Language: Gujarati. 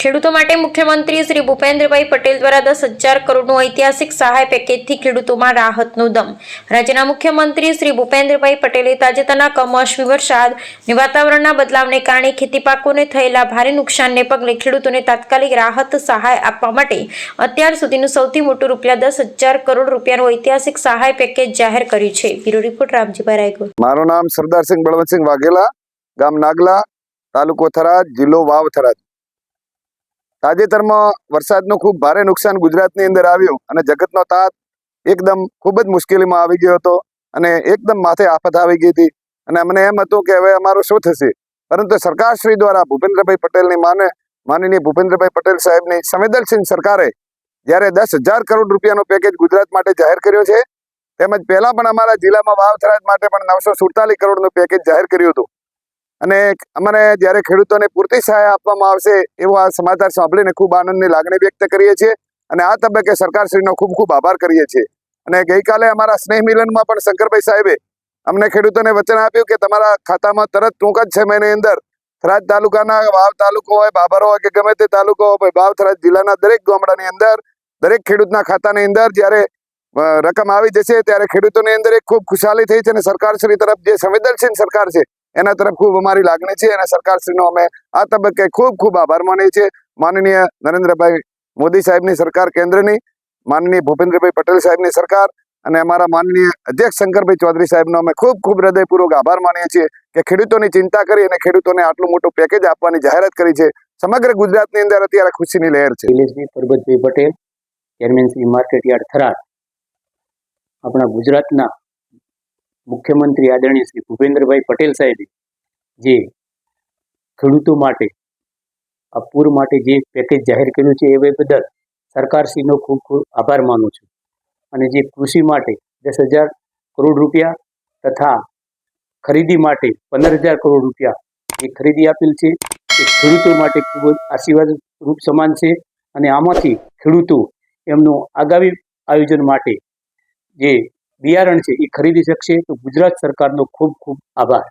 ખેડૂતો માટે મુખ્યમંત્રી શ્રી ભૂપેન્દ્રભાઈ પટેલ દ્વારા દસ હજાર કરોડનું ઐતિહાસિક સહાય પેકેજથી ખેડૂતોમાં રાહતનો દમ. રાજ્યના મુખ્યમંત્રી શ્રી ભૂપેન્દ્રભાઈ પટેલે તાજેતરના કમોસમી વરસાદ અને વાતાવરણના બદલાવને કારણે ખેતી પાકોને થયેલા ભારે નુકસાનને પગલે ખેડૂતોને તાત્કાલિક રાહત સહાય આપવા માટે અત્યાર સુધીનું સૌથી મોટું રૂપિયા દસ હજાર કરોડ રૂપિયાનું ઐતિહાસિક સહાય પેકેજ જાહેર કર્યું છે. Bureau report Ramjibhai Raygor. મારું નામ સરદારસિંહ બળવંતસિંહ વાઘેલા, ગામ નાગલા, તાલુકો થરાદ, જિલ્લો વાવ થરાદ. તાજેતરમાં વરસાદનું ખૂબ ભારે નુકસાન ગુજરાતની અંદર આવ્યું અને જગતનો તાત એકદમ ખૂબ જ મુશ્કેલીમાં આવી ગયો હતો અને એકદમ માથે આફત આવી ગઈ હતી. અને અમને એમ હતું કે હવે અમારું શું થશે? પરંતુ સરકારશ્રી દ્વારા ભૂપેન્દ્રભાઈ પટેલની માને, માનનીય ભૂપેન્દ્રભાઈ પટેલ સાહેબની સંવેદનશીલ સરકારે જ્યારે દસ હજાર કરોડ રૂપિયાનો પેકેજ ગુજરાત માટે જાહેર કર્યો છે, તેમજ પહેલા પણ અમારા જિલ્લામાં વાવ થરાદ માટે પણ નવસો સુડતાલીસ કરોડનું પેકેજ જાહેર કર્યું હતું. અને અમને જ્યારે ખેડૂતોને પૂરતી સહાય આપવામાં આવશે એવો આ સમાચાર સાંભળીને ખૂબ આનંદની લાગણી વ્યક્ત કરીએ છીએ. અને આ તબક્કે સરકારશ્રીનો ખૂબ ખૂબ આભાર કરીએ છીએ. અને ગઈકાલે અમારા સ્નેહ મિલનમાં પણ શંકરભાઈ સાહેબે અમને ખેડૂતોને વચન આપ્યું કે તમારા ખાતામાં તરત ટૂંક જ છ મહિનાની અંદર થરાદ તાલુકાના વાવ તાલુકો હોય, બાબર હોય કે ગમે તે તાલુકો હોય વાવ થરાદ જિલ્લાના દરેક ગામડાની અંદર, દરેક ખેડૂતના ખાતાની અંદર જ્યારે રકમ આવી જશે ત્યારે ખેડૂતોની અંદર એક ખૂબ ખુશાલી થઈ છે અને સરકારશ્રી તરફ જે સંવેદનશીલ સરકાર છે એના તરફ ખૂબ અમારી લાગણી છે અને સરકારશ્રીનો અમે આ તબક્કે ખૂબ ખૂબ આભાર માનીએ છીએ. માનનીય નરેન્દ્રભાઈ મોદી સાહેબની સરકાર કેન્દ્રની, માનનીય ભૂપેન્દ્રભાઈ પટેલ સાહેબની સરકાર અને અમારા માનનીય અધ્યક્ષ શંકરભાઈ ચૌધરી સાહેબનો અમે ખૂબ ખૂબ હૃદયપૂર્વક આભાર માનીએ છીએ કે ખેડૂતોની ચિંતા કરી અને ખેડૂતોને આટલું મોટું પેકેજ આપવાની જાહેરાત કરી છે. સમગ્ર ગુજરાતની અંદર અત્યારે ખુશીની લહેર છે. Shaileshbhai Parbatbhai Patel, chairman Shri market yard Tharad. આપણા ગુજરાતના મુખ્યમંત્રી આદરણીય શ્રી ભૂપેન્દ્રભાઈ પટેલ સાહેબે જે ખેડૂતો માટે આ પૂર માટે જે પેકેજ જાહેર કર્યું છે, એ બદલ સરકારશ્રીનો ખૂબ ખૂબ આભાર માનું છું. અને જે કૃષિ માટે દસ હજાર કરોડ રૂપિયા તથા ખરીદી માટે પંદર હજાર કરોડ રૂપિયા જે ખરીદી આપેલ છે. એ ખેડૂતો માટે ખૂબ જ આશીર્વાદ રૂપ સમાન છે. અને આમાંથી ખેડૂતો એમનું આગામી આયોજન માટે જે બિયારણ છે એ ખરીદી શકશે તો ગુજરાત સરકારનો ખૂબ ખૂબ આભાર.